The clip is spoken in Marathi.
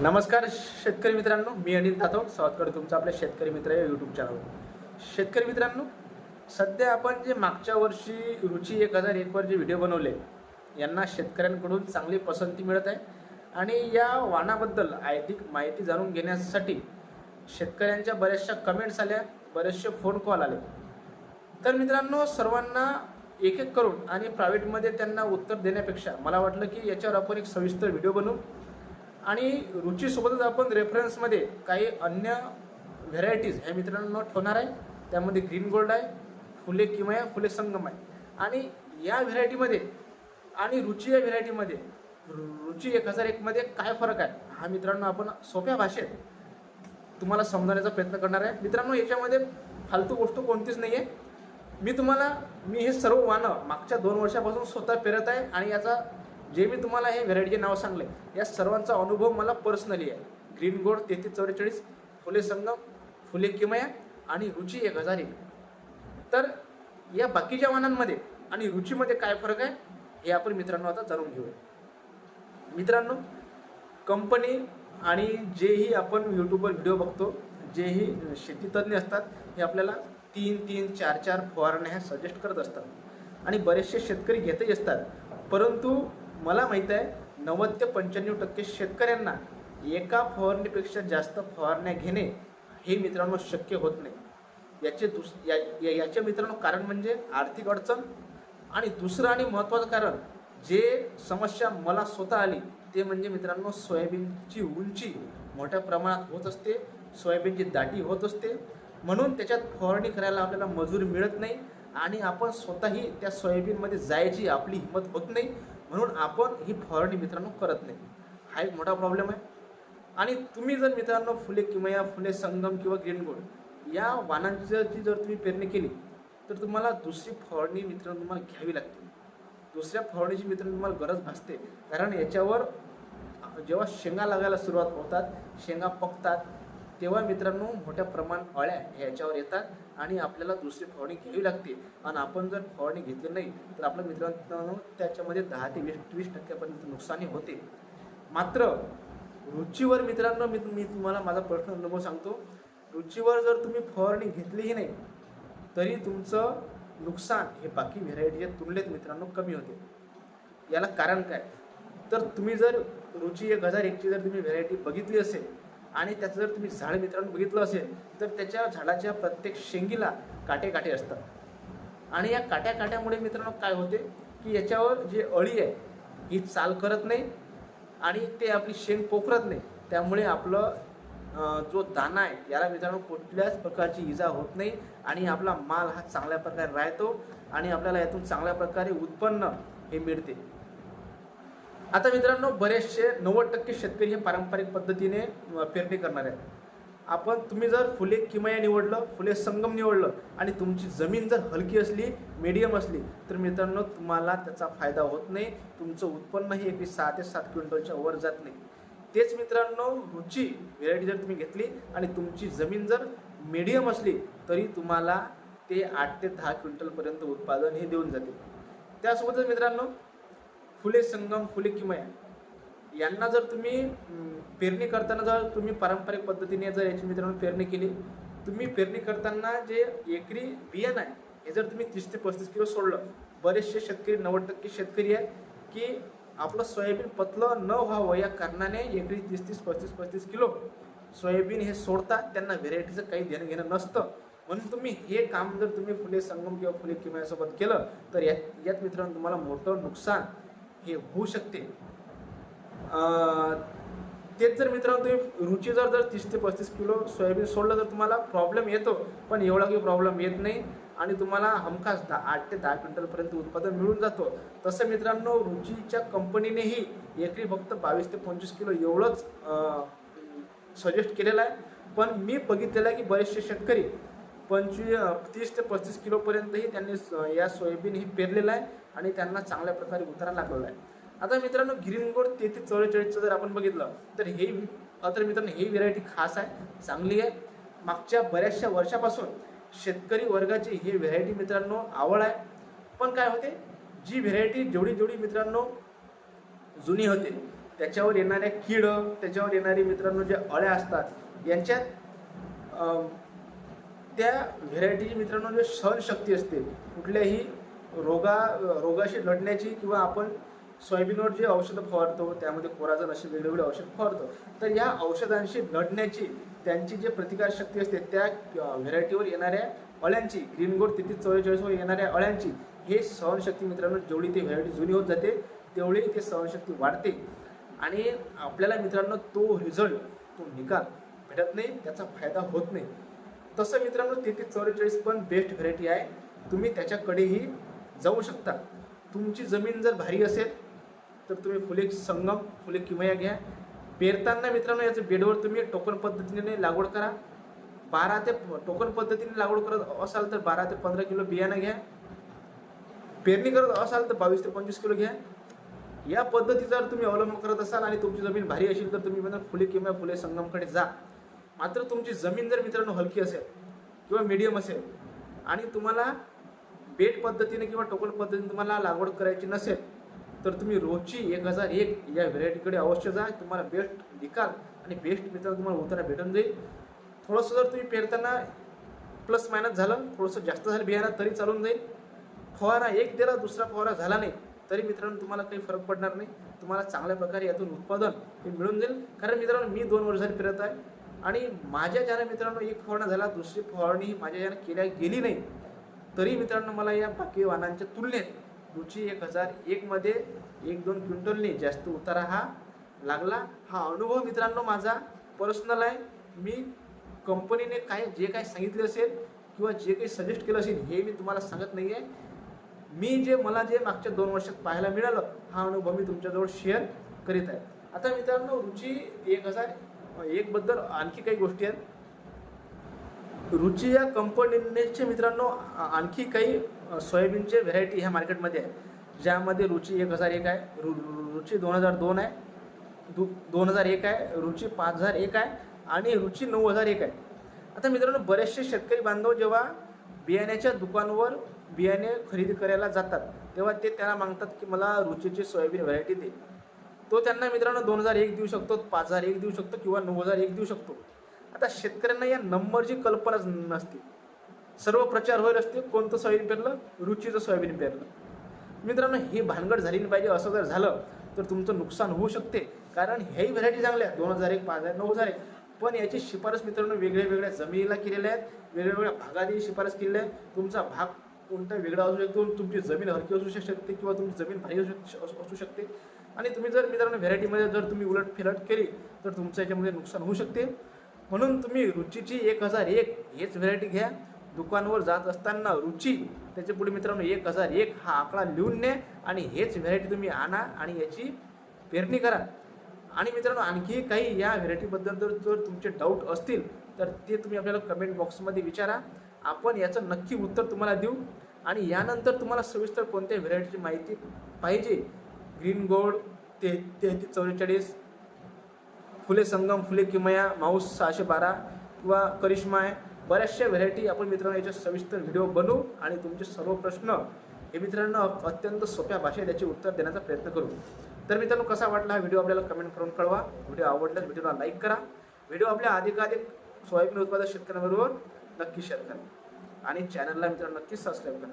नमस्कार शेतकरी मित्रांनो मी अनिल जाधव स्वागत करतो तुमचं आपल्या शेतकरी मित्र या यूट्यूब चॅनलवर शेतकरी मित्रांनो सध्या आपण जे मागच्या वर्षी रुची एक हजार एकवर जे व्हिडिओ बनवले यांना शेतकऱ्यांकडून चांगली पसंती मिळत आहे. आणि या वाणाबद्दल अधिक माहिती जाणून घेण्यासाठी शेतकऱ्यांच्या बऱ्याचशा कमेंट्स आल्या बरेचसे फोन कॉल आले. तर मित्रांनो सर्वांना एक एक करून आणि प्रायव्हेटमध्ये त्यांना उत्तर देण्यापेक्षा मला वाटलं की याच्यावर आपण एक सविस्तर व्हिडिओ बनवू. आणि रुचीसोबतच आपण रेफरन्समध्ये काही अन्य व्हेरायटीज ह्या मित्रांनो ठेवणार आहे. त्यामध्ये ग्रीन गोल्ड आहे फुले किमया फुले संगम आहे. आणि या व्हेरायटीमध्ये आणि रुची या व्हेरायटीमध्ये रुची एक हजार एकमध्ये काय फरक आहे? हा मित्रांनो आपण सोप्या भाषेत तुम्हाला समजवण्याचा प्रयत्न करणार आहे. मित्रांनो याच्यामध्ये फालतू गोष्ट कोणतीच नाही आहे मी तुम्हाला मी हे सर्व वाणं मागच्या दोन वर्षापासून स्वतः पेरत आहे आणि याचा जे मी तुम्हाला हे व्हेरायटीचे नाव सांगले या सर्वांचा अनुभव मला पर्सनली आहे. ग्रीन गोड तेहतीस चौवेचाळीस फुले संगम फुले किमया आणि रुची एक हजार एक. तर या बाकीच्या वाहनांमध्ये आणि रुचीमध्ये काय फरक आहे हे आपण मित्रांनो आता जाणून घेऊया. मित्रांनो कंपनी आणि जेही आपण यूट्यूबवर व्हिडिओ बघतो जेही शेतीतज्ञ असतात हे आपल्याला तीन तीन चार चार फवारण्या ह्या सजेस्ट करत असतात. आणि बरेचसे शेतकरी घेतही असतात. परंतु मला माहीत आहे नव्वद ते पंच्याण्णव टक्के शेतकऱ्यांना एका फवारणीपेक्षा जास्त फवारण्या घेणे हे मित्रांनो शक्य होत नाही. याचे दुस या या- याचे मित्रांनो कारण म्हणजे आर्थिक अडचण आणि दुसरं आणि महत्त्वाचं कारण जे समस्या मला स्वतः आली ते म्हणजे मित्रांनो सोयाबीनची उंची मोठ्या प्रमाणात होत असते सोयाबीनची दाटी होत असते. म्हणून त्याच्यात फवारणी करायला आपल्याला मजूर मिळत नाही आणि आपण स्वतःही त्या सोयाबीनमध्ये जायची आपली हिंमत होत नाही. म्हणून आपण ही फवारणी मित्रांनो करत नाही. हा एक मोठा प्रॉब्लेम आहे. आणि तुम्ही जर मित्रांनो फुले किंवा या फुले संगम किंवा ग्रीन गोल्ड या वाणांची जर तुम्ही पेरणी केली तर तुम्हाला दुसरी फवारणी मित्रांनो तुम्हाला घ्यावी लागते. दुसऱ्या फवारणीची मित्रांनो तुम्हाला गरज भासते. कारण याच्यावर जेव्हा शेंगा लागायला सुरुवात होतात शेंगा पकतात तेव्हा मित्रांनो मोठ्या प्रमाणात अळ्या ह्याच्यावर याच्यावर येतात आणि आपल्याला दुसरी फवारणी घ्यावी लागते. आणि आपण जर फवारणी घेतली नाही तर आपल्या मित्रांनो त्याच्यामध्ये दहा ते वीस वीस टक्क्यापर्यंत नुकसानी होते. मात्र रुचीवर मित्रांनो मी मी तुम्हाला माझा पर्सनल अनुभव सांगतो. रुचीवर जर तुम्ही फवारणी घेतलीही नाही तरी तुमचं नुकसान हे बाकी व्हेरायटीच्या तुलनेत मित्रांनो कमी होते. याला कारण काय? तर तुम्ही जर रुची एक हजार एकची जर तुम्ही व्हेरायटी बघितली असेल आणि त्याचं जर तुम्ही झाड मित्रांनो बघितलं असेल तर त्याच्या झाडाच्या प्रत्येक शेंगीला काटे काटे असतात. आणि या काट्या काट्यामुळे मित्रांनो काय होते की याच्यावर जे अळी आहे ही चाल करत नाही आणि ते आपली शेंग पोखरत नाही. त्यामुळे आपलं जो दाना आहे याला मित्रांनो कुठल्याच प्रकारची इजा होत नाही आणि आपला माल हा चांगल्या प्रकारे राहतो आणि आपल्याला यातून चांगल्या प्रकारे उत्पन्न हे मिळते. आता मित्रांनो बरेचसे नव्वद टक्के शेतकरी हे पारंपरिक पद्धतीने पेरणी करणार आहेत. आपण तुम्ही जर फुले किमया निवडलं फुले संगम निवडलं आणि तुमची जमीन जर हलकी असली मीडियम असली तर मित्रांनो तुम्हाला त्याचा फायदा होत नाही. तुमचं उत्पन्नही एकवीस सहा ते सात क्विंटलच्या वर जात नाही. तेच मित्रांनो रुची व्हेरायटी जर तुम्ही घेतली आणि तुमची जमीन जर मीडियम असली तरी तुम्हाला ते आठ ते दहा क्विंटलपर्यंत उत्पादन हे देऊन जाते. त्यासोबतच मित्रांनो फुले संगम फुले किमया यांना जर तुम्ही पेरणी करताना जर तुम्ही पारंपरिक पद्धतीने जर याची मित्रांनो पेरणी केली तुम्ही पेरणी करताना जे एकरी बियाणं आहे हे जर तुम्ही तीस ते पस्तीस किलो सोडलं बरेचसे शेतकरी नव्वद टक्के शेतकरी आहेत की आपलं सोयाबीन पतलं न व्हावं या कारणाने एकरी तीस तीस पस्तीस पस्तीस किलो सोयाबीन हे सोडतात त्यांना व्हेरायटीचं काही देणं घेणं नसतं. म्हणून तुम्ही हे काम जर तुम्ही फुले संगम किंवा फुले किमयासोबत केलं तर यात यात मित्रांनो तुम्हाला मोठं नुकसान हे होऊ शकते. तेच जर मित्रांनो तुम्ही रुची जर जर तीस ते पस्तीस किलो सोयाबीन सोडलं तर तुम्हाला प्रॉब्लेम येतो पण एवढा काही प्रॉब्लेम येत नाही आणि तुम्हाला हमखास दहा आठ ते दहा क्विंटलपर्यंत उत्पादन मिळून जातो. तसं मित्रांनो रुचीच्या कंपनीनेही एकरी फक्त बावीस ते पंचवीस किलो एवढंच सजेस्ट केलेलं आहे. पण मी बघितलेलं आहे की बरेचसे शेतकरी पंचवीस तीस ते पस्तीस किलोपर्यंतही त्यांनी स- या सोयाबीन ही पेरलेलं आहे आणि त्यांना चांगल्या प्रकारे उतारा लागलेला आहे. आता मित्रांनो ग्रीन गोड तेहतीस जर आपण बघितलं तर हे तर मित्रांनो ही व्हेरायटी खास आहे चांगली आहे. मागच्या बऱ्याचशा वर्षापासून शेतकरी वर्गाची ही व्हेरायटी मित्रांनो आवड आहे. पण काय होते जी व्हेरायटी जेवढी जेवढी मित्रांनो जुनी होते त्याच्यावर येणाऱ्या कीड त्याच्यावर येणारी मित्रांनो ज्या अळ्या असतात यांच्यात त्या व्हेरायटीची मित्रांनो जे सहनशक्ती असते कुठल्याही रोगा रोगाशी लढण्याची किंवा आपण सोयाबीनवर जे औषधं फवारतो त्यामध्ये कोराजन असे वेगवेगळे औषध फवारतो तर या औषधांशी लढण्याची त्यांची जी प्रतिकारशक्ती असते त्या व्हेरायटीवर येणाऱ्या अळ्यांची ग्रीन गोड तेहतीस चव्वेचाळीसवर येणाऱ्या अळ्यांची हे सहनशक्ती मित्रांनो जेवढी ती व्हेरायटी जुनी होत जाते तेवढी ती सहनशक्ती वाढते. आणि आपल्याला मित्रांनो तो रिझल्ट तो निकाल भेटत नाही त्याचा फायदा होत नाही. तसं मित्रांनो तेहतीस चौवेचाळीस पण बेस्ट व्हेरायटी आहे. तुम्ही त्याच्याकडेही जाऊ शकता. तुमची जमीन जर भारी असेल तर तुम्ही फुले संगम फुले किमया घ्या. पेरताना मित्रांनो याचं बेडवर तुम्ही टोकन पद्धतीने लागवड करा. बारा ते टोकन पद्धतीने लागवड करत असाल तर बारा ते पंधरा किलो बियाणं घ्या. पेरणी करत असाल तर बावीस ते पंचवीस किलो घ्या. या पद्धतीचा जर तुम्ही अवलंब करत असाल आणि तुमची जमीन भारी असेल तर तुम्ही म्हणजे फुले किंवा फुले संगमकडे जा. मात्र तुमची जमीन जर मित्रांनो हलकी असेल किंवा मीडियम असेल आणि तुम्हाला बेड पद्धतीने किंवा टोकन पद्धतीने तुम्हाला लागवड करायची नसेल तर तुम्ही रोजची एक हजार एक या व्हेरायटीकडे अवश्य जा. तुम्हाला बेस्ट निकाल आणि बेस्ट मित्रांनो तुम्हाला होताना भेटून जाईल. थोडंसं जर तुम्ही पेरताना प्लस मायनस झालं थोडंसं जास्त झालं बियाणं तरी चालून जाईल. फवारा एक दिला दुसरा फवारा झाला नाही तरी मित्रांनो तुम्हाला काही फरक पडणार नाही. तुम्हाला चांगल्या प्रकारे यातून उत्पादन हे मिळून जाईल. कारण मित्रांनो मी दोन वर्ष झाली फिरत आहे. आणि माझ्या ज्यानं मित्रांनो एक फवारणा झाला दुसरी फवारणी माझ्या ज्यानं केल्या गेली नाही तरी मित्रांनो मला या बाकी वाहनांच्या तुलनेत रुची एक हजार एकमध्ये एक दोन क्विंटलने जास्त उतारा हा लागला. हा अनुभव मित्रांनो माझा पर्सनल आहे. मी कंपनीने काय जे काय सांगितले असेल किंवा जे काही सजेस्ट केलं असेल हे मी तुम्हाला सांगत नाही आहे मी जे मला जे मागच्या दोन वर्षात पाहायला मिळालं हा अनुभव मी तुमच्याजवळ शेअर करीत आहे. आता मित्रांनो रुची एक हजार एक बद्दल आणखी काही गोष्टी आहेत. रुची या कंपनीचे मित्रांनो आणखी काही सोयाबीनचे व्हेरायटी ह्या मार्केटमध्ये आहे ज्यामध्ये रुची एक हजार एक आहे रु रुची दोन हजार दोन आहे दु दोन हजार एक आहे रुची पाच हजार एक आहे आणि रुची नऊ हजार एक आहे. आता मित्रांनो बरेचसे शेतकरी बांधव जेव्हा बियाण्याच्या दुकानावर बियाणे खरेदी करायला जातात तेव्हा ते त्याला मागतात की मला रुचीची सोयाबीन व्हरायटी दे. तो त्यांना मित्रांनो दोन हजार एक देऊ शकतो पाच हजार एक देऊ शकतो किंवा नऊ हजार एक देऊ शकतो. आता शेतकऱ्यांना या नंबरची कल्पनाच नसते. सर्व प्रचार होईल असते कोणतं सोयाबीन पेरलं? रुचीचं सोयाबीन पेरलं. मित्रांनो ही भानगड झाली नाही पाहिजे असं जर झालं तर तुमचं नुकसान होऊ शकते. कारण ह्याही व्हरायटी चांगल्या आहेत. दोन हजार एक पाच हजार नऊ हजार एक. पण याची शिफारस मित्रांनो वेगळ्या वेगळ्या जमिनीला केलेल्या आहेत. वेगवेगळ्या भागातही शिफारस केलेल्या आहे तुमचा भाग कोणता वेगळा असू शकतो तुमची जमीन हलकी असू शकते किंवा तुमची जमीन भारी असू शक- असू शकते. आणि तुम्ही जर मित्रांनो व्हेरायटीमध्ये जर तुम्ही उलट फिरट केली तर तुमचं याच्यामध्ये नुकसान होऊ शकते. म्हणून तुम्ही रुचीची एक हजार एक हेच व्हेरायटी घ्या. दुकानवर जात असताना रुची त्याच्या पुढे मित्रांनो एक हजार एक हा आकडा लिहून न्या आणि हेच व्हेरायटी तुम्ही आणा आणि याची पेरणी करा. आणि मित्रांनो आणखी काही या व्हेरायटीबद्दल जर जर तुमचे डाऊट असतील तर ते तुम्ही आपल्याला कमेंट बॉक्समध्ये विचारा. आपण याचं नक्की उत्तर तुम्हाला देऊ. आणि यानंतर तुम्हाला सविस्तर कोणत्या व्हेरायटीची माहिती पाहिजे ग्रीन गोल्ड ते तेहतीस चौवेचाळीस फुले संगम फुले किमया माऊस सहाशे बारा किंवा करिश्मा आहे. बऱ्याचशा व्हेरायटी आपण मित्रांनो याचे सविस्तर व्हिडिओ बनवू आणि तुमचे सर्व प्रश्न हे मित्रांनो अत्यंत सोप्या भाषेत याचे उत्तर देण्याचा प्रयत्न करू. तर मित्रांनो कसा वाटला हा व्हिडिओ आपल्याला कमेंट करून कळवा. व्हिडिओ आवडल्यास व्हिडिओला लाईक करा. व्हिडिओ आपल्या अधिकाधिक सोयाबीन उत्पादक शेतकऱ्यांबरोबर नक्की शेअर करा. आणि चॅनलला मित्रांनो नक्की सबस्क्राईब करा.